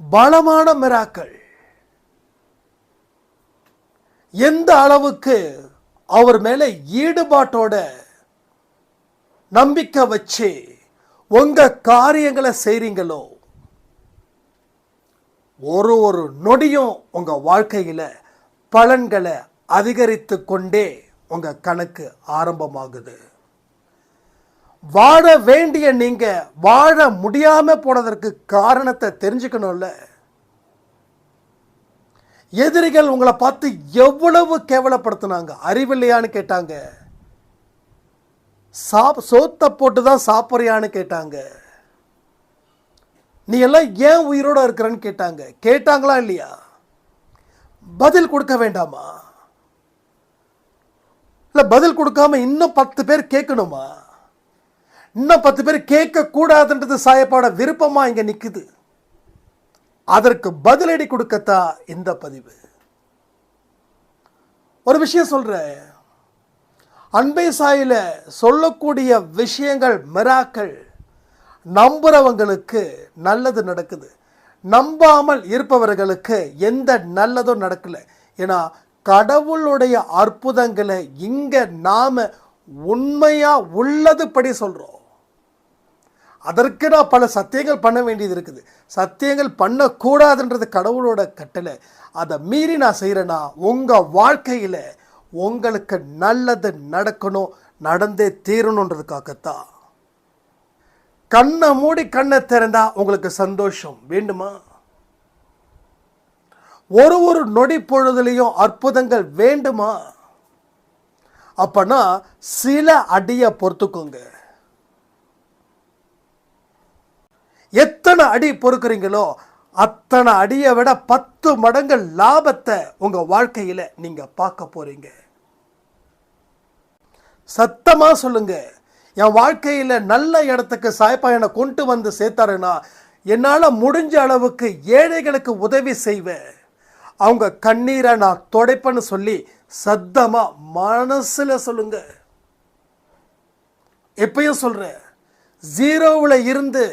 பலமான மிராக்கள். எந்த அளவுக்கு அவர் மேலே ஈடுபாட்டோட நம்பிக்கை வச்சு உங்க காரியங்களை செய்றீங்களோ ஒரு ஒரு நொடியும் உங்க வாழ்க்கையில பலன்களை அதிகரித்து கொண்டே உங்க கணக்கு ஆரம்பமாகுது. வாழ வேண்டிய நீங்க வாழ முடியாம போனதற்கு காரணத்தை தெரிஞ்சுக்கணும்ல. எதிரிகள் உங்களை பார்த்து எவ்வளவு கேவலப்படுத்தினாங்க. அறிவில்லையான்னு கேட்டாங்க. சாப் சோத்தை போட்டு தான் சாப்பிட்றியான்னு கேட்டாங்க. நீ எல்லாம் ஏன் உயிரோட இருக்கிறன்னு கேட்டாங்க. கேட்டாங்களா இல்லையா? பதில் கொடுக்க வேண்டாமா? இல்லை பதில் கொடுக்காம இன்னும் பத்து பேர் கேட்கணுமா? இன்னும் பத்து பேர் கேட்கக்கூடாதுன்றது சாயப்பாட விருப்பமாக இங்கே நிற்குது அதற்கு பதிலடி கொடுக்கத்தான் இந்த பதிவு. ஒரு விஷயம் சொல்கிற அன்பை சாயில சொல்லக்கூடிய விஷயங்கள் மிராக்கள் நம்புறவங்களுக்கு நல்லது நடக்குது. நம்பாமல் இருப்பவர்களுக்கு எந்த நல்லதும் நடக்கல. ஏன்னா கடவுளுடைய அற்புதங்களை இங்கே நாம் உண்மையாக உள்ளதுபடி சொல்கிறோம் அதற்கு நான் பல சத்தியங்கள் பண்ண வேண்டியது இருக்குது. சத்தியங்கள் பண்ணக்கூடாதுன்றது கடவுளோட கட்டளை. அதை மீறி நான் செய்கிறேன்னா உங்கள் வாழ்க்கையில் உங்களுக்கு நல்லது நடக்கணும் நடந்தே தீரணுன்றதுக்காகத்தான். கண்ணை மூடி கண்ணை திறந்தா உங்களுக்கு சந்தோஷம் வேண்டுமா? ஒரு ஒரு நொடி பொழுதுலையும் அற்புதங்கள் வேண்டுமா? அப்பனா சில அடியை பொறுத்துக்கோங்க. எத்தனை அடி பொறுக்கிறீங்களோ அத்தனை அடியை விட பத்து மடங்கு லாபத்தை உங்கள் வாழ்க்கையில் நீங்கள் பார்க்க போறீங்க. சத்தமாக சொல்லுங்கள் என் வாழ்க்கையில் நல்ல இடத்துக்கு சாய்ப்பா என்னை கொண்டு வந்து சேர்த்தாருன்னா என்னால் முடிஞ்ச அளவுக்கு ஏழைகளுக்கு உதவி செய்வேன். அவங்க கண்ணீரை நான் துடைப்பேன்னு சொல்லி சத்தமாக மனசில் சொல்லுங்க. எப்பயும் சொல்கிறேன் ஜீரோவில் இருந்து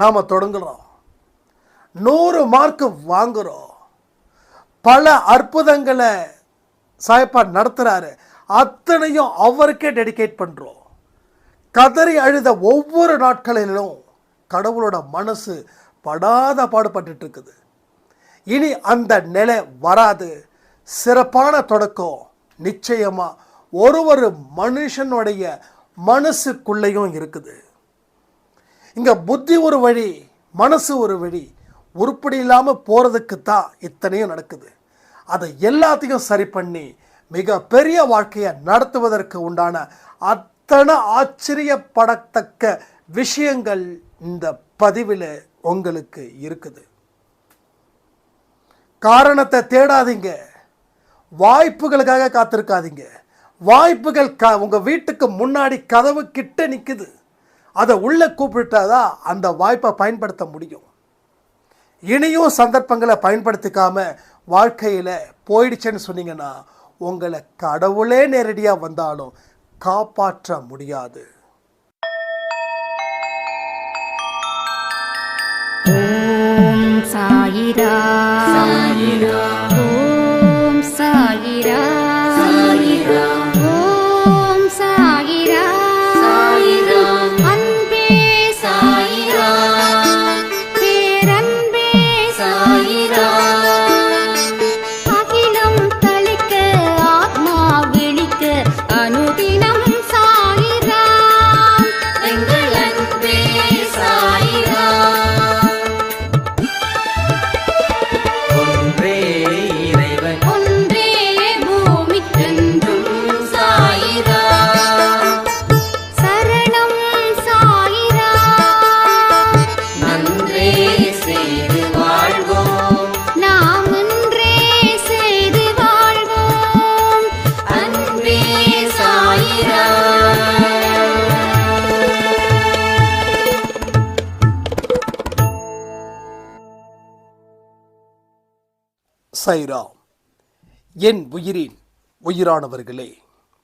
நாம் தொடங்குகிறோம் நூறு மார்க்கு வாங்குகிறோம் பல அற்புதங்களை சாயப்பா நடத்துகிறாரு அத்தனையும் அவருக்கே டெடிகேட் பண்ணுறோம் கதறி அழுத ஒவ்வொரு நாட்களிலும் கடவுளோட மனசு படாத பாடுபட்டு இருக்குது. இனி அந்த நிலை வராது. சிறப்பான தொடக்கம். நிச்சயமாக ஒரு ஒரு மனுஷனுடைய மனசுக்குள்ளேயும் இருக்குது. இங்கே புத்தி ஒரு வழி மனசு ஒரு வழி. உருப்படி இல்லாமல் போகிறதுக்கு தான் இத்தனையும் நடக்குது. அதை எல்லாத்தையும் சரி பண்ணி மிக பெரிய வாழ்க்கையை நடத்துவதற்கு உண்டான அத்தனை ஆச்சரியப்படத்தக்க விஷயங்கள் இந்த பதிவில் உங்களுக்கு இருக்குது. காரணத்தை தேடாதீங்க. வாய்ப்புகளுக்காக காத்திருக்காதீங்க. வாய்ப்புகள் க உங்கள் வீட்டுக்கு முன்னாடி கதவு கிட்ட நிற்குது அதை உள்ள கூப்பிட்டாதான் அந்த வாய்ப்பை பயன்படுத்த முடியும். இனியும் சந்தர்ப்பங்களை பயன்படுத்திக்காம வாழ்க்கையில போயிடுச்சுன்னு சொன்னீங்கன்னா உங்களை கடவுளே நேரடியா வந்தாலும் காப்பாற்ற முடியாது. ஓம் சாயிரா. சாயிரா. ஓம் சாயிரா. சாயிரா. சைரா என் உயிரின் உயிரானவர்களே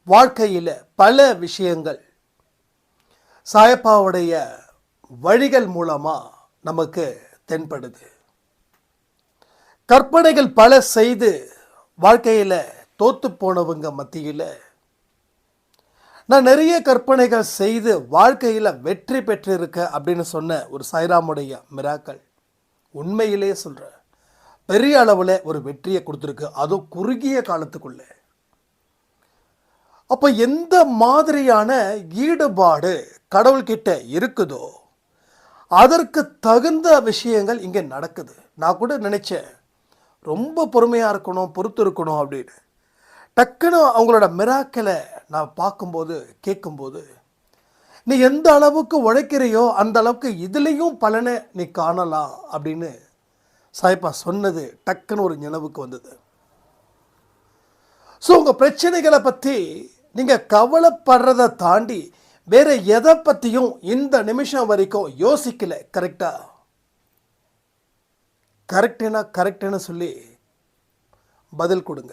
வாழ்க்கையில் பல விஷயங்கள் சாயப்பாவுடைய வழிகள் மூலமாக நமக்கு தென்படுது. கற்பனைகள் பல செய்து வாழ்க்கையில் தோத்து போனவங்க மத்தியில் நான் நிறைய கற்பனைகள் செய்து வாழ்க்கையில் வெற்றி பெற்றிருக்க அப்படின்னு சொன்ன ஒரு சாய்ராமுடைய மிராக்கள் உண்மையிலே சொல்கிறேன் பெரிய அளவில் ஒரு வெற்றியை கொடுத்துருக்கு. அதுவும் குறுகிய காலத்துக்குள்ளே. அப்போ எந்த மாதிரியான ஈடுபாடு கடவுள்கிட்ட இருக்குதோ அதற்கு தகுந்த விஷயங்கள் இங்கே நடக்குது. நான் கூட நினச்சேன் ரொம்ப பொறுமையாக இருக்கணும் பொறுத்து இருக்கணும் அப்படின்னு. டக்குன்னு அவங்களோட மிராக்களை நான் பார்க்கும்போது கேட்கும்போது நீ எந்த அளவுக்கு உழைக்கிறையோ அந்த அளவுக்கு இதுலேயும் பலனை நீ காணலாம் அப்படின்னு சாய்ப்பா சொன்னது டக்குன்னு ஒரு நினைவுக்கு வந்தது. ஸோ உங்கள் பிரச்சனைகளை பற்றி நீங்கள் கவலைப்படுறதை தாண்டி வேற எதை பற்றியும் இந்த நிமிஷம் வரைக்கும் யோசிக்கல கரெக்டா கரெக்டுனா கரெக்டுன்னு சொல்லி பதில் கொடுங்க.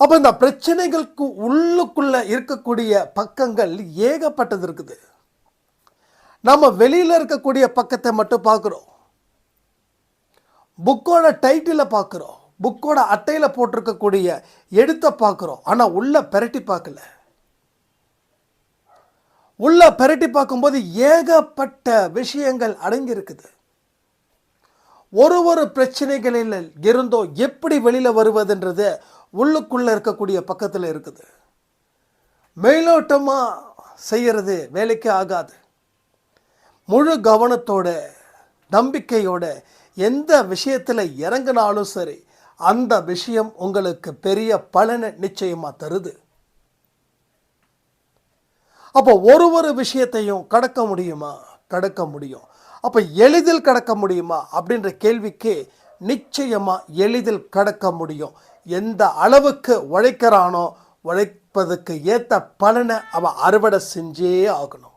அப்போ இந்த பிரச்சனைகளுக்கு உள்ளுக்குள்ள இருக்கக்கூடிய பக்கங்கள் ஏகப்பட்டது இருக்குது. நம்ம வெளியில் இருக்கக்கூடிய பக்கத்தை மட்டும் பார்க்குறோம். புக்கோட டைட்டிலை பார்க்குறோம். புக்கோட அட்டையில் போட்டிருக்கக்கூடிய எடுத்த பார்க்குறோம். ஆனால் உள்ளே பெரட்டி பார்க்கல. உள்ள பெரட்டி பார்க்கும்போது ஏகப்பட்ட விஷயங்கள் அடங்கியிருக்குது. ஒரு ஒரு பிரச்சனைகளில் இருந்தோ எப்படி வெளியில் வருவதுன்றது உள்ளுக்குள்ளே இருக்கக்கூடிய பக்கத்தில் இருக்குது. மேலோட்டமாக செய்கிறது வேலைக்கு ஆகாது. முழு கவனத்தோட நம்பிக்கையோட எந்த விஷயத்தில் இறங்கினாலும் சரி அந்த விஷயம் உங்களுக்கு பெரிய பலனை நிச்சயமாக தருது. அப்போ ஒரு ஒரு விஷயத்தையும் கடக்க முடியுமா? கடக்க முடியும். அப்போ எளிதில் கடக்க முடியுமா? அப்படின்ற கேள்விக்கு நிச்சயமாக எளிதில் கடக்க முடியும். எந்த அளவுக்கு உழைக்கிறானோ உழைப்பதற்கு ஏற்ற பலனை அவன் அறுவடை செஞ்சே ஆகணும்.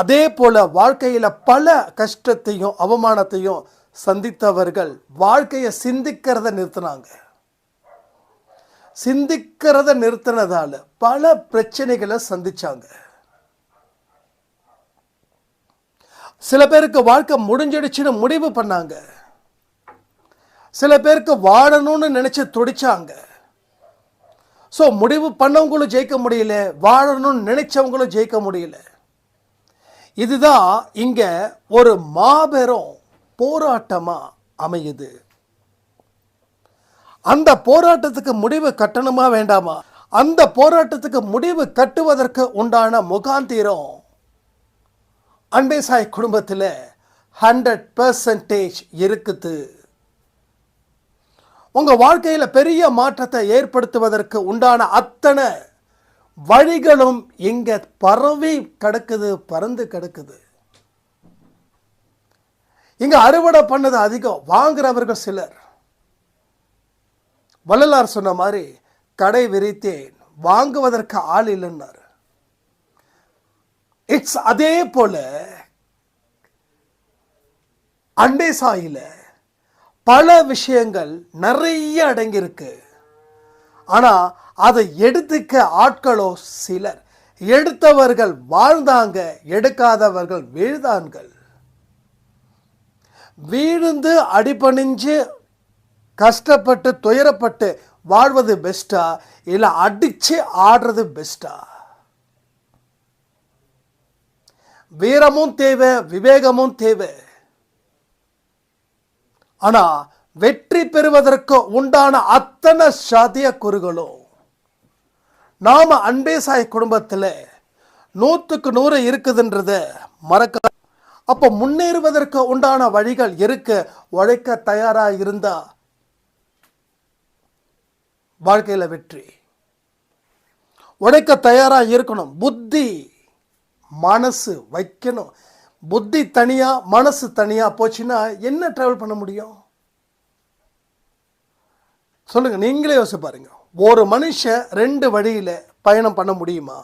அதே போல வாழ்க்கையில் பல கஷ்டத்தையும் அவமானத்தையும் சந்தித்தவர்கள் வாழ்க்கையை சிந்திக்கிறத நிறுத்தினாங்க. சிந்திக்கிறத நிறுத்தினதால பல பிரச்சனைகளை சந்திச்சாங்க. சில பேருக்கு வாழ்க்கை முடிஞ்சிடுச்சுன்னு முடிவு பண்ணாங்க. சில பேருக்கு வாழணும்னு நினைச்சு துடிச்சாங்க. ஸோ முடிவு பண்ணவங்களும் ஜெயிக்க முடியல வாழணும்னு நினைச்சவங்களும் ஜெயிக்க முடியல. இதுதான் இங்க ஒரு மாபெரும் போராட்டமா அமையுது. அந்த போராட்டத்துக்கு முடிவு கட்டணுமா வேண்டாமா? அந்த போராட்டத்துக்கு முடிவு கட்டுவதற்கு உண்டான முகாந்திரம் அண்டேசாய் சாய் குடும்பத்தில் ஹண்ட்ரட் பர்சன்டேஜ் இருக்குது. உங்க வாழ்க்கையில் பெரிய மாற்றத்தை ஏற்படுத்துவதற்கு உண்டான அத்தனை வழிகளும் இங்க பரவி கிடக்குது பறந்து கிடக்குது. இங்க அறுவடை பண்ணது அதிகம் வாங்குறவர்கள் சிலர். வள்ளலார் சொன்ன மாதிரி கடை விரித்தேன் வாங்குவதற்கு ஆள் இல்லைன்னார். இட்ஸ் அதே போல அண்டை சாயில பல விஷயங்கள் நிறைய அடங்கியிருக்கு. ஆனா அதை எடுத்துக்க ஆட்களோ சிலர். எடுத்தவர்கள் வாழ்ந்தாங்க எடுக்காதவர்கள் வீழ்ந்தான்கள் வீழ்ந்து அடிபணிஞ்சு கஷ்டப்பட்டு துயரப்பட்டு வாழ்வது பெஸ்டா இல்லை அடிச்சு ஆடுறது பெஸ்டா வீரமும் தேவை விவேகமும் தேவை. ஆனா வெற்றி பெறுவதற்கு உண்டான அத்தனை சாத்திய குறுகளும். நாம அன்பே சாய் குடும்பத்தில் நூற்றுக்கு நூறு இருக்குதுன்றத மறக்க அப்போ முன்னேறுவதற்கு உண்டான வழிகள் இருக்க உழைக்க தயாரா இருந்தா வாழ்க்கையில் வெற்றி. உழைக்க தயாரா இருக்கணும். புத்தி மனசு வைக்கணும். புத்தி தனியா மனசு தனியா போச்சுன்னா என்ன டிராவல் பண்ண முடியும்? சொல்லுங்கள் நீங்களே யோசிச்சு பாருங்க. ஒரு மனுஷன் ரெண்டு வழியில் பயணம் பண்ண முடியுமா?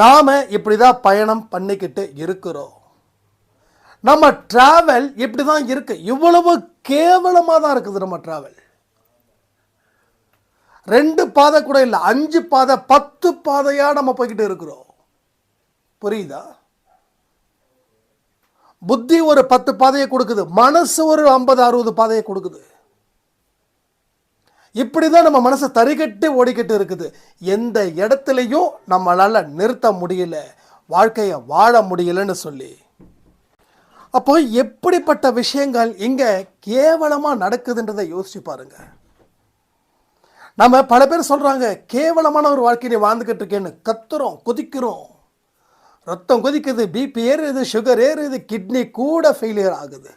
நாம இப்படிதான் பயணம் பண்ணிக்கிட்டு இருக்கிறோம். நம்ம ட்ராவல் இப்படி தான் இருக்கு. இவ்வளவு கேவலமாக தான் இருக்குது நம்ம ட்ராவல் ரெண்டு பாதை கூட இல்லை அஞ்சு பாதை பத்து பாதையாக நம்ம போய்கிட்டு இருக்கிறோம். புரியுதா? புத்தி ஒரு பத்து பாதையை கொடுக்குது மனசு ஒரு ஐம்பது அறுபது பாதையை கொடுக்குது. இப்படி தான் நம்ம மனசை தறிகட்டு ஓடிக்கிட்டு இருக்குது. எந்த இடத்துலையும் நம்மளால் நிறுத்த முடியல. வாழ்க்கையை வாழ முடியலன்னு சொல்லி. அப்போ எப்படிப்பட்ட விஷயங்கள் இங்கே கேவலமாக நடக்குதுன்றதை யோசிச்சு பாருங்க. நம்ம பல பேர் சொல்கிறாங்க கேவலமான ஒரு வாழ்க்கையை நீ வாழ்ந்துக்கிட்டு இருக்கேன்னு. கத்துறோம் கொதிக்கிறோம். ரத்தம் கொதிக்குது பிபி ஏறுது சுகர் ஏறுது கிட்னி கூட ஃபெயிலியர் ஆகுது.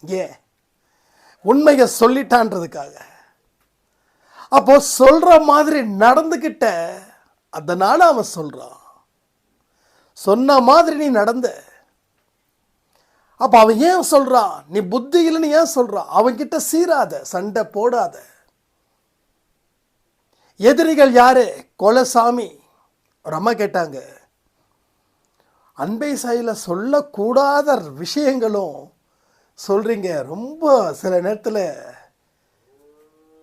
ஏன்? உண்மையை சொல்லிட்டான்றதுக்காக. அப்போ சொல்ற மாதிரி நடந்துக்கிட்ட அதனால் அவன் சொல்றான். சொன்ன மாதிரி நீ நடந்த. அப்போ அவன் ஏன் சொல்றான்? நீ புத்தி இல்லைன்னு ஏன் சொல்கிறான் அவன்கிட்ட சீராத சண்டை போடாத. எதிரிகள் யாரு? கொலசாமி. ஒரு அம்மா கேட்டாங்க. அன்பை சாயில் சொல்லக்கூடாத விஷயங்களும் சொல்றீங்க. ரொம்ப சில நேரத்தில்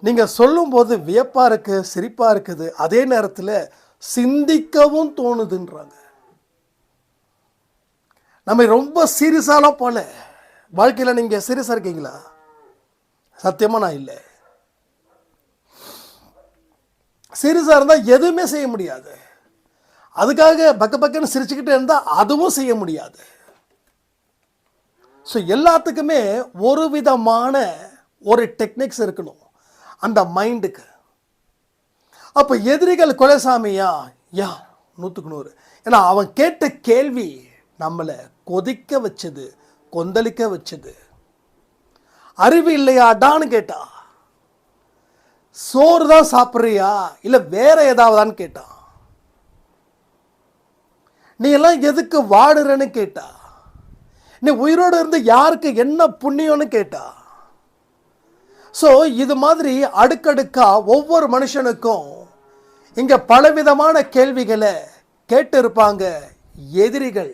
நீங்கள் சொல்லும்போது வியப்பாக இருக்கு சிரிப்பாக இருக்குது. அதே நேரத்தில் சிந்திக்கவும் தோணுதுன்றாங்க. நம்ம ரொம்ப சீரியஸாலாம் போல. வாழ்க்கையில் நீங்கள் சீரியஸாக இருக்கீங்களா? சத்தியமாக நான் இல்லை. சீரியஸாக இருந்தால் எதுவுமே செய்ய முடியாது. அதுக்காக பக்க பக்கன்னு சிரிச்சுக்கிட்டே இருந்தால் அதுவும் செய்ய முடியாது. ஸோ எல்லாத்துக்குமே ஒரு விதமான ஒரு டெக்னிக்ஸ் இருக்கணும். அந்த மைண்டுக்கு. அப்போ எதிரிகள் கொலைசாமியா? யா நூற்றுக்கு நூறு. ஏன்னா அவன் கேட்ட கேள்வி நம்மளை கொதிக்க வச்சது கொந்தளிக்க வச்சது. அறிவு இல்லையாடான்னு கேட்டா சோறு தான் சாப்பிட்றியா? இல்லை வேற ஏதாவதான்னு கேட்டான் நீ எல்லாம் எதுக்கு வாடுறன்னு கேட்டா? நீ உயிரோடு இருந்து யாருக்கு என்ன புண்ணியம்னு கேட்டா? ஸோ இது மாதிரி அடுக்கடுக்கா ஒவ்வொரு மனுஷனுக்கும் இங்க பலவிதமான கேள்விகளை கேட்டு இருப்பாங்க எதிரிகள்.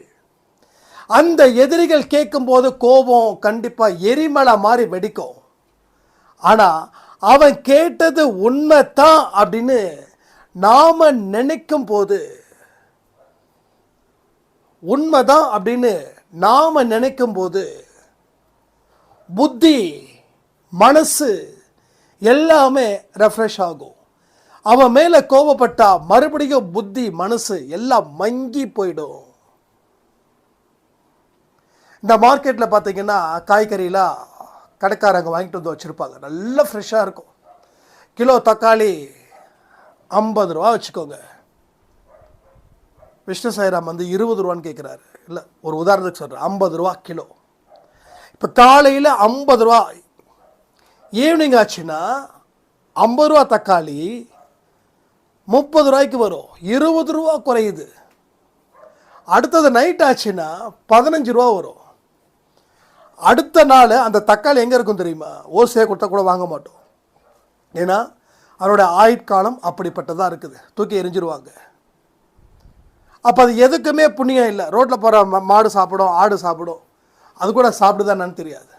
அந்த எதிரிகள் கேட்கும்போது கோபம் கண்டிப்பா எரிமலை மாதிரி வெடிக்கும். ஆனா அவன் கேட்டது உண்மை தான் அப்படின்னு நாம நினைக்கும் போது உண்மைதான் அப்படின்னு நாம நினைக்கும் போது புத்தி மனசு எல்லாமே ரெஃப்ரெஷ் ஆகும். அவன் மேலே கோபப்பட்டா மறுபடியும் புத்தி மனசு எல்லாம் மங்கி போயிடும். இந்த மார்க்கெட்டில் பார்த்தீங்கன்னா காய்கறிலாம் கடைக்காரங்க வாங்கிட்டு வந்து வச்சுருப்பாங்க. நல்லா ஃப்ரெஷ்ஷாக இருக்கும். கிலோ தக்காளி ஐம்பது ரூபா வச்சுக்கோங்க. விஷ்ணு சாய்ராம் வந்து இருபது ரூபான்னு கேட்குறாரு இல்லை ஒரு உதாரணத்துக்கு சொல்கிறேன் ஐம்பது ரூபா கிலோ. இப்போ காலையில் ஐம்பது ரூபா ஈவினிங் ஆச்சுன்னா ஐம்பது ரூபா தக்காளி முப்பது ரூபாய்க்கு வரும். இருபது ரூபா குறையுது. அடுத்தது நைட் ஆச்சுன்னா பதினஞ்சு ரூபா வரும். அடுத்த நாள் அந்த தக்காளி எங்கே இருக்கும் தெரியுமா? ஓசையை கொடுத்தா கூட வாங்க மாட்டோம். ஏன்னா அதனோட ஆயுட்காலம் அப்படிப்பட்டதாக இருக்குது. தூக்கி எரிஞ்சிருவாங்க அப்போ அது எதுக்குமே புண்ணியம் இல்லை. ரோட்டில் போகிற மாடு சாப்பிடும் ஆடு சாப்பிடும். அது கூட சாப்பிடுதான்னு தெரியாது.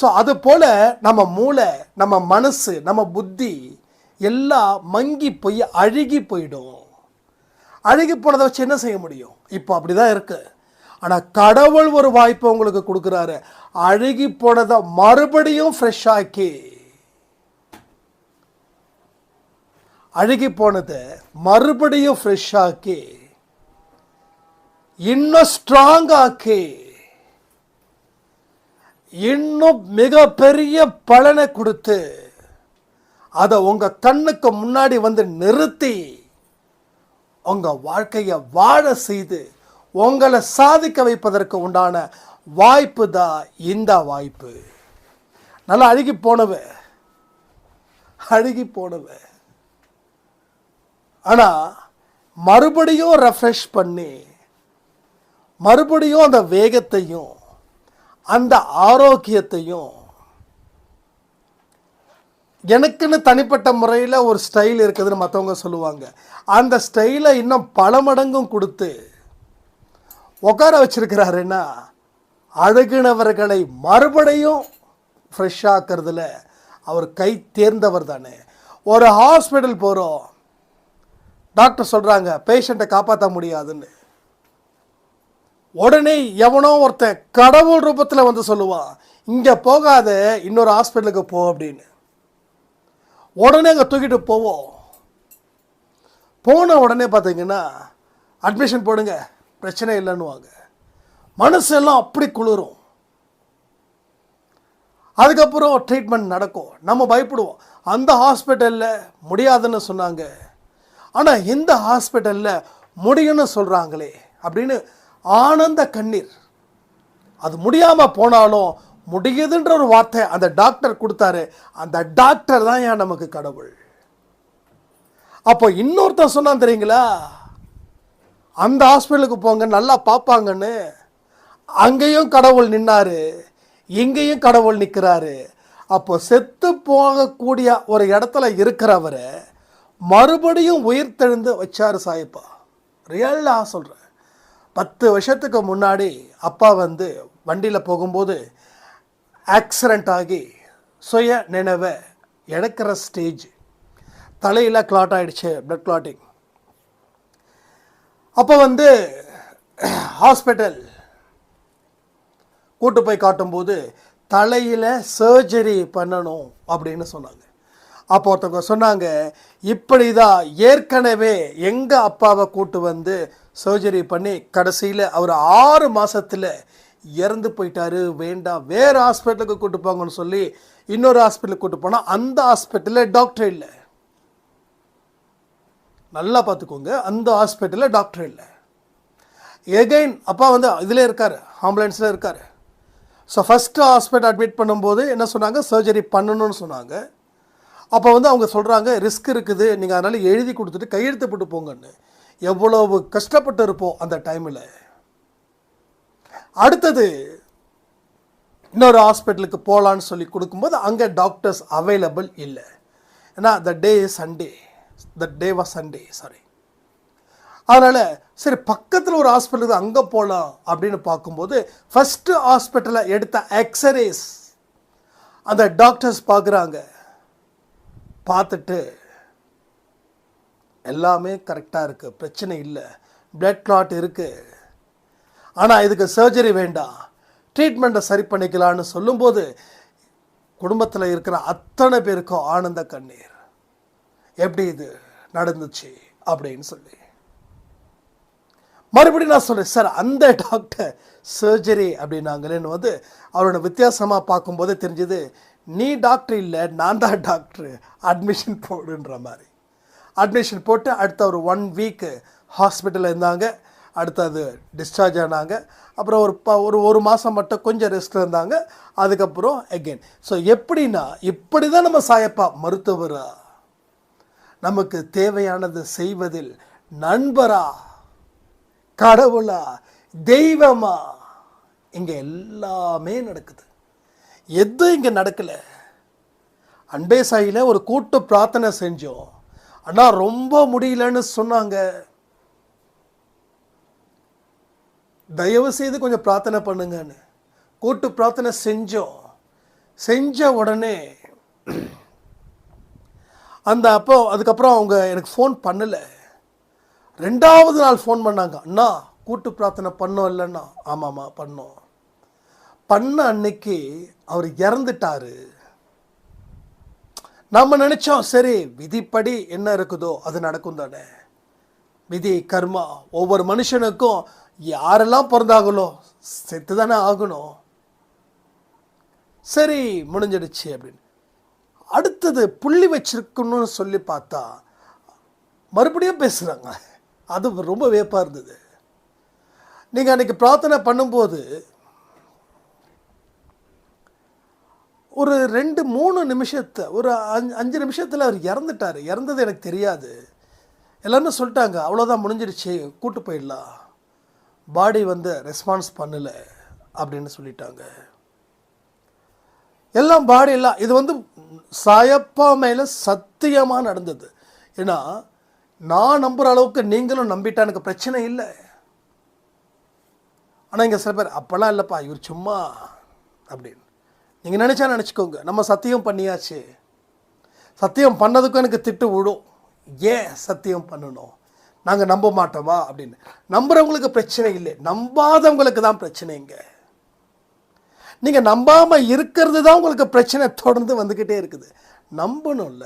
ஸோ அது போல் நம்ம மூளை நம்ம மனசு நம்ம புத்தி எல்லாம் மங்கி போய் அழுகி போயிடும். அழுகி போனதை வச்சு என்ன செய்ய முடியும்? இப்போ அப்படிதான் இருக்கு. ஆனால் கடவுள் ஒரு வாய்ப்பை உங்களுக்கு கொடுக்குறாரு. அழுகி போனதை மறுபடியும் ஃப்ரெஷ்ஷாக்கி அழுகி போனதை மறுபடியும் ஃப்ரெஷ்ஷாக்கி இன்னும் ஸ்ட்ராங் ஆக்கி. இன்னும் மிகப்பெரிய பலனை கொடுத்து அதை உங்கள் கண்ணுக்கு முன்னாடி வந்து நிறுத்தி உங்கள் வாழ்க்கையை வாழ செய்து உங்களை சாதிக்க வைப்பதற்கு உண்டான வாய்ப்பு தான் இந்த வாய்ப்பு. நல்லா அழுகி போனவ அழுகி போனவ. ஆனால் மறுபடியும் ரெஃப்ரெஷ் பண்ணி மறுபடியும் அந்த வேகத்தையும் அந்த ஆரோக்கியத்தையும் எனக்குன்னு தனிப்பட்ட முறையில் ஒரு ஸ்டைல் இருக்குதுன்னு மற்றவங்க சொல்லுவாங்க. அந்த ஸ்டைலை இன்னும் பல மடங்கும் கொடுத்து உட்கார வச்சுருக்கிறாருன்னா அழகினவர்களை மறுபடியும் ஃப்ரெஷ்ஷாக்கிறதுல அவர் கை தேர்ந்தவர் தானே. ஒரு ஹாஸ்பிட்டல் போகிறோம் டாக்டர் சொல்கிறாங்க பேஷண்ட்டை காப்பாற்ற முடியாதுன்னு. உடனே எவனோ ஒருத்தன் கடவுள் ரூபத்தில் வந்து சொல்லுவான் இங்கே போகாத இன்னொரு ஹாஸ்பிட்டலுக்கு போ அப்படின்னு. உடனே அங்கே தூக்கிட்டு போவோம். போன உடனே பார்த்தீங்கன்னா அட்மிஷன் போடுங்க பிரச்சனை இல்லைன்னுவாங்க. மனசெல்லாம் அப்படி குளிரும். அதுக்கப்புறம் ட்ரீட்மெண்ட் நடக்கும். நம்ம பயப்படுவோம் அந்த ஹாஸ்பிட்டலில் முடியாதுன்னு சொன்னாங்க. ஆனால் இந்த ஹாஸ்பிட்டலில் முடியும்னு சொல்கிறாங்களே அப்படின்னு ஆனந்த கண்ணீர். அது முடியாமல் போனாலும் முடியுதுன்ற ஒரு வார்த்தை அந்த டாக்டர் கொடுத்தாரு. அந்த டாக்டர் தான் ஏன் நமக்கு கடவுள்? அப்போ இன்னொருத்தர் சொன்னான் தெரியுங்களா? அந்த ஹாஸ்பிட்டலுக்கு போங்க நல்லா பார்ப்பாங்கன்னு. அங்கேயும் கடவுள் நின்னாரு. இங்கேயும் கடவுள் நிற்கிறாரு அப்போ செத்து போகக்கூடிய ஒரு இடத்துல இருக்கிறவரை மறுபடியும் உயிர்த்தெழுந்து வச்சாரு சாயப்பா. ரியலாக சொல்கிறேன் பத்து வருஷத்துக்கு முன்னாடி அப்பா வந்து வண்டியில் போகும்போது ஆக்சிடெண்ட் ஆகி சுய நினைவை இழக்கிற ஸ்டேஜ் தலையில் கிளாட் ஆயிடுச்சு பிளட் கிளாட்டிங் அப்போ வந்து ஹாஸ்பிட்டல் கூட்டு போய் காட்டும்போது தலையில் சர்ஜரி பண்ணணும் அப்படின்னு சொன்னாங்க. அப்போ ஒருத்தவங்க சொன்னாங்க இப்படி தான் ஏற்கனவே எங்கள் அப்பாவை கூட்டு வந்து சர்ஜரி பண்ணி கடைசியில் அவர் ஆறு மாதத்தில் இறந்து போயிட்டார். வேண்டாம் வேறு ஹாஸ்பிட்டலுக்கு கூட்டு போங்கன்னு சொல்லி இன்னொரு ஹாஸ்பிட்டலுக்கு கூட்டு போனால் அந்த ஹாஸ்பிட்டலில் டாக்டர் இல்லை. நல்லா பார்த்துக்கோங்க அந்த ஹாஸ்பிட்டலில் டாக்டர் இல்லை. எகைன் அப்பா வந்து இதில் இருக்கார் ஆம்புலன்ஸில் இருக்கார். ஸோ ஃபஸ்ட்டு ஹாஸ்பிட்டல் அட்மிட் பண்ணும்போது என்ன சொன்னாங்க? சர்ஜரி பண்ணணும்னு சொன்னாங்க. அப்போ வந்து அவங்க சொல்கிறாங்க ரிஸ்க் இருக்குது நீங்கள் அதனால் எழுதி கொடுத்துட்டு கையெழுத்து போட்டு போங்கன்னு. எவ்வளவு கஷ்டப்பட்டு இருப்போம் அந்த டைமில் அடுத்தது இன்னொரு ஹாஸ்பிட்டலுக்கு போகலான்னு சொல்லி கொடுக்கும்போது அங்கே டாக்டர்ஸ் அவைலபிள் இல்லை. ஏன்னா the day Sunday the day was Sunday sorry அதனால் சரி பக்கத்தில் ஒரு ஹாஸ்பிட்டலுக்கு அங்கே போகலாம் அப்படின்னு பார்க்கும்போது ஃபஸ்ட்டு ஹாஸ்பிட்டலில் எடுத்த எக்ஸ்ரேஸ் அந்த டாக்டர்ஸ் பார்க்குறாங்க. பார்த்துட்டு எல்லாமே கரெக்டாக இருக்குது பிரச்சனை இல்லை. பிளட் கிளாட் இருக்குது ஆனால் இதுக்கு சர்ஜரி வேண்டாம். ட்ரீட்மெண்ட்டை சரி பண்ணிக்கலான்னு சொல்லும்போது குடும்பத்தில் இருக்கிற அத்தனை பேருக்கும் ஆனந்த கண்ணீர். எப்படி இது நடந்துச்சு அப்படின்னு சொல்லி. மறுபடியும் நான் சொல்கிறேன் சார் அந்த டாக்டர் சர்ஜரி அப்படின்னாங்களேன்னு வந்து அவரோட வித்தியாசமாக பார்க்கும்போது தெரிஞ்சது நீ டாக்டர் இல்லை நான் தான் டாக்டர் அட்மிஷன் போடுன்ற மாதிரி. அட்மிஷன் போட்டு அடுத்த ஒரு ஒன் வீக்கு ஹாஸ்பிட்டலில் இருந்தாங்க. அடுத்தது டிஸ்சார்ஜ் ஆனாங்க. அப்புறம் ஒரு ப ஒரு ஒரு மாதம் மட்டும் கொஞ்சம் ரெஸ்ட் இருந்தாங்க. அதுக்கப்புறம் அகெயின் ஸோ எப்படின்னா இப்படி தான் நம்ம சாயப்பா மருத்துவரா? நமக்கு தேவையானது செய்வதில் நண்பரா? கடவுளா? தெய்வமா? இங்கே எல்லாமே நடக்குது. எதுவும் இங்கே நடக்கலை. அன்பே சாயில ஒரு கூட்டு பிரார்த்தனை செஞ்சோம். அண்ணா ரொம்ப முடியலன்னு சொன்னாங்க. தயவு செய்து கொஞ்சம் பிரார்த்தனை பண்ணுங்கன்னு. கூட்டு பிரார்த்தனை செஞ்சோம். செஞ்ச உடனே அந்த அப்போ அதுக்கப்புறம் அவங்க எனக்கு ஃபோன் பண்ணலை. ரெண்டாவது நாள் ஃபோன் பண்ணாங்க. அண்ணா கூட்டு பிரார்த்தனை பண்ணோம் இல்லைண்ணா. ஆமாம்மா பண்ணோம். பண்ண அன்னைக்கு அவர் இறந்துட்டாரு. நம்ம நினைச்சோம் சரி விதிப்படி என்ன இருக்குதோ அது நடக்கும் தானே. விதி கர்மா ஒவ்வொரு மனுஷனுக்கும் யாரெல்லாம் பிறந்தாங்களோ செத்து தானே ஆகணும். சரி முடிஞ்சிடுச்சு அப்படின்னு. அடுத்தது புள்ளி வச்சிருக்கணும்னு சொல்லி பார்த்தா மறுபடியும் பேசுகிறாங்க அது ரொம்ப வேப்பாக இருந்தது. நீங்கள் அன்றைக்கி பிரார்த்தனை பண்ணும்போது ஒரு ரெண்டு மூணு நிமிஷத்தை ஒரு அஞ்சு அஞ்சு நிமிஷத்தில் அவர் இறந்துட்டார். இறந்தது எனக்கு தெரியாது. எல்லாருமே சொல்லிட்டாங்க அவ்வளோதான் முடிஞ்சிடுச்சு கூட்டு போயிடலாம். பாடி வந்து ரெஸ்பான்ஸ் பண்ணலை அப்படின்னு சொல்லிட்டாங்க. எல்லாம் பாடி எல்லாம் இது வந்து சாயப்பா மேலே சத்தியமாக நடந்தது. ஏன்னா நான் நம்புகிற அளவுக்கு நீங்களும் நம்பிட்டா எனக்கு பிரச்சனை இல்லை. ஆனால் இங்கே சில பேர் அப்போல்லாம் இல்லைப்பா இவர் சும்மா அப்படின்னு. நீங்கள் நினச்சா நினச்சிக்கோங்க. நம்ம சத்தியம் பண்ணியாச்சு. சத்தியம் பண்ணதுக்கும் எனக்கு திட்டு விடும் ஏன் சத்தியம் பண்ணணும்? நாங்கள் நம்ப மாட்டோமா? அப்படின்னு. நம்புகிறவங்களுக்கு பிரச்சனை இல்லை. நம்பாதவங்களுக்கு தான் பிரச்சனைங்க நீங்கள் நம்பாமல் இருக்கிறது தான் உங்களுக்கு பிரச்சனை தொடர்ந்து வந்துக்கிட்டே இருக்குது. நம்பணும்ல.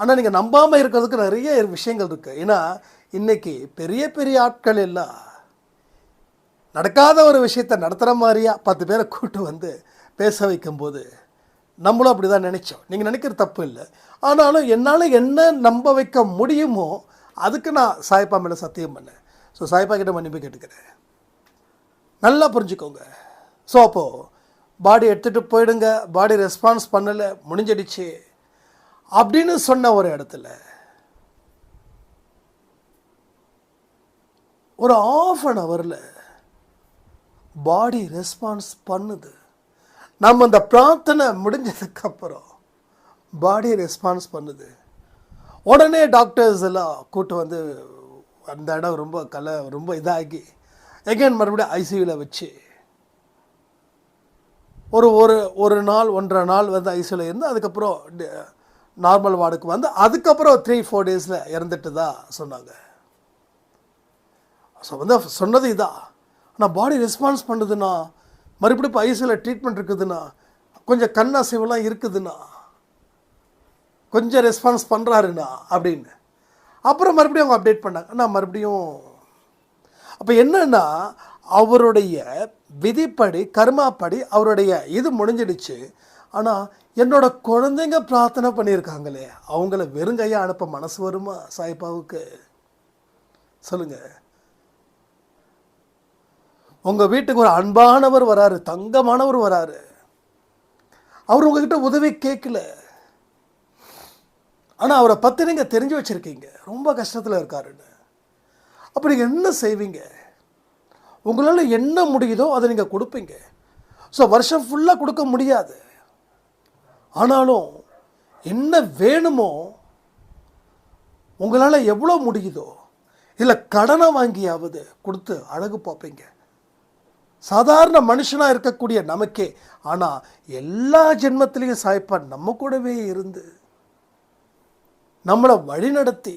ஆனால் நீங்கள் நம்பாமல் இருக்கிறதுக்கு நிறைய விஷயங்கள் இருக்குது ஏன்னா இன்றைக்கி பெரிய பெரிய ஆட்கள் எல்லாம் நடக்காத ஒரு விஷயத்தை நடத்துகிற மாதிரியா பத்து பேரை கூட்டு வந்து பேச வைக்கும்போது நம்மளும் அப்படி தான் நினச்சோம். நீங்கள் நினைக்கிற தப்பு இல்லை. ஆனாலும் என்னால் என்ன நம்ப வைக்க முடியுமோ அதுக்கு நான் சாய்ப்பா மேலே சத்தியம் பண்ணேன். ஸோ சாய்ப்பா கிட்ட மன்னிப்பு கேட்டுக்கிறேன். நல்லா புரிஞ்சுக்கோங்க. ஸோ அப்போது பாடி எடுத்துகிட்டு போயிடுங்க. பாடி ரெஸ்பான்ஸ் பண்ணலை முடிஞ்சிடுச்சு. அப்படின்னு சொன்ன ஒரு இடத்துல ஒரு ஆஃப் அன் ஹவரில் பாடி ரெஸ்பான்ஸ் பண்ணுது. நம்ம இந்த பிரார்த்தனை முடிஞ்சதுக்கப்புறம் பாடி ரெஸ்பான்ஸ் பண்ணுது. உடனே டாக்டர்ஸ் எல்லாம் கூட்டு வந்து அந்த இடம் ரொம்ப கலை ரொம்ப இதாகி எகைன் மறுபடியும் ஐசியூவில் வச்சு ஒரு ஒரு ஒரு நாள் ஒன்றரை நாள் வந்து ஐசியூவில் இருந்து அதுக்கப்புறம் நார்மல் வார்டுக்கு வந்து அதுக்கப்புறம் த்ரீ ஃபோர் டேஸில் இறந்துட்டு தான் சொன்னாங்க. ஸோ வந்து சொன்னது இதான். நான் பாடி ரெஸ்பான்ஸ் பண்ணுதுன்னா மறுபடியும் இப்போ ஐசியில் ட்ரீட்மெண்ட் இருக்குதுன்னா கொஞ்சம் கண் அசைவெல்லாம் இருக்குதுன்னா கொஞ்சம் ரெஸ்பான்ஸ் பண்ணுறாருண்ணா அப்படின்னு. அப்புறம் மறுபடியும் அவங்க அப்டேட் பண்ணாங்க. நான் மறுபடியும் அப்போ என்னன்னா அவருடைய விதிப்படி கர்மாப்படி அவருடைய இது முடிஞ்சிடுச்சு. ஆனால் என்னோடய குழந்தைங்க பிரார்த்தனை பண்ணியிருக்காங்களே அவங்கள வெறுங்கையாக அனுப்ப மனசு வருமா சாய்பாவுக்கு? சொல்லுங்கள் உங்கள் வீட்டுக்கு ஒரு அன்பானவர் வராரு தங்கமானவர் வராரு. அவர் உங்ககிட்ட உதவி கேட்கல. ஆனால் அவரை பற்றி நீங்கள் தெரிஞ்சு வச்சுருக்கீங்க. ரொம்ப கஷ்டத்தில் இருக்காருன்னு. அப்போ நீங்கள் என்ன செய்வீங்க? உங்களால் என்ன முடியுதோ அதை நீங்கள் கொடுப்பீங்க. ஸோ வருஷம் ஃபுல்லாக கொடுக்க முடியாது. ஆனாலும் என்ன வேணுமோ உங்களால் எவ்வளோ முடியுதோ இல்லை கடனை வாங்கியாவது கொடுத்து அழகு பார்ப்பீங்க. சாதாரண மனுஷனாக இருக்கக்கூடிய நமக்கே. ஆனால் எல்லா ஜென்மத்திலையும் சாய்ப்பா நம்ம கூடவே இருந்து நம்மளை வழிநடத்தி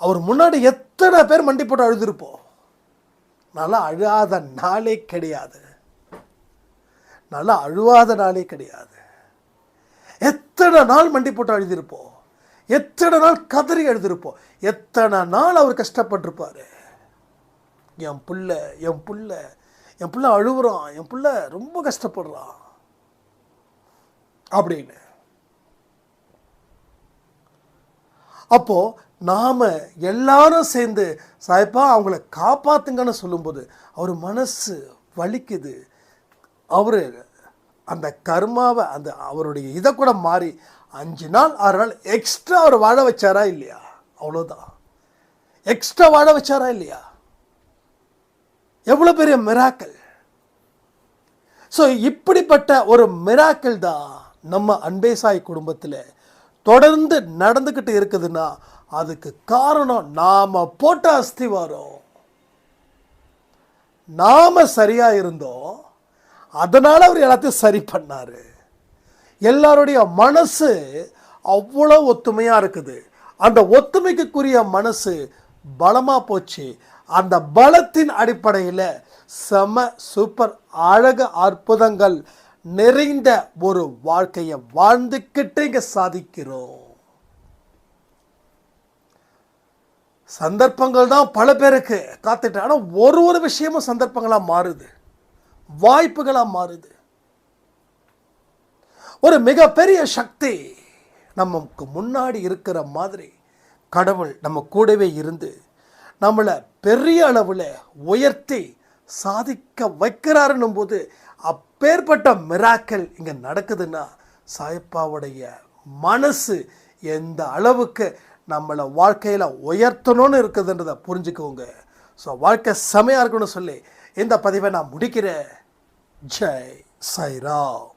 அவர் முன்னாடி எத்தனை பேர் மண்டி போட்டு அழுதுருப்போம். நல்லா அழாத நாளே கிடையாது. நல்லா அழுவாத நாளே கிடையாது. எத்தனை நாள் மண்டி போட்டு அழுதிருப்போம். எத்தனை நாள் கதறி எழுதிருப்போம் எத்தனை நாள் அவர் கஷ்டப்பட்டிருப்பார். என் புள்ள என் புள்ள என் பிள்ளை அழுகுறான் என் பிள்ளை ரொம்ப கஷ்டப்படுறான் அப்படின்னு. அப்போ நாம எல்லாரும் சேர்ந்து சாய்ப்பா அவங்கள காப்பாத்துங்கன்னு சொல்லும்போது அவர் மனசு வலிக்குது. அவர் அந்த கர்மாவை அந்த அவருடைய இதை கூட மாறி அஞ்சு நாள் ஆறு நாள் எக்ஸ்ட்ரா அவர் வாழ வச்சாரா இல்லையா? அவ்வளோதான் எக்ஸ்ட்ரா வாழ வச்சாரா இல்லையா? எவ்வளோ பெரிய மிராக்கள் ஸோ இப்படிப்பட்ட ஒரு மிராக்கள் தான் நம்ம அன்பேசாய் குடும்பத்தில் தொடர்ந்து நடந்துக்கிட்டு இருக்குதுன்னா அதுக்கு காரணம் நாம போட்ட அஸ்திவாரம். நாம சரியா இருந்தோம் அதனால அவர் எல்லாத்தையும் சரி பண்ணாரு. எல்லாருடைய மனசு அவ்வளோ ஒத்துமையா இருக்குது. அந்த ஒத்துமைக்குரிய மனசு பலமா போச்சு. அந்த பலத்தின் அடிப்படையில் செம சூப்பர் அழகு அற்புதங்கள் நிறைந்த ஒரு வாழ்க்கையை வாழ்ந்துக்கிட்டு இங்கே சாதிக்கிறோம். சந்தர்ப்பங்கள் தான் பல பேருக்கு காத்துட்டு ஆனால் ஒரு ஒரு விஷயமும் சந்தர்ப்பங்களாக மாறுது. வாய்ப்புகளாக மாறுது. ஒரு மிகப்பெரிய சக்தி நமக்கு முன்னாடி இருக்கிற மாதிரி கடவுள் நம்ம கூடவே இருந்து நம்மளை பெரிய அளவில் உயர்த்தி சாதிக்க வைக்கிறாருன்னும் போது அப்பேற்பட்ட மிராக்கள் இங்கே நடக்குதுன்னா சாயப்பாவுடைய மனசு எந்த அளவுக்கு நம்மளை வாழ்க்கையில் உயர்த்தணும்னு இருக்குதுன்றதை புரிஞ்சுக்கோங்க. ஸோ வாழ்க்கை செமையாக இருக்கணும்னு சொல்லி இந்த பதிவை நான் முடிக்கிறேன். ஜெய் சாய்ராம்.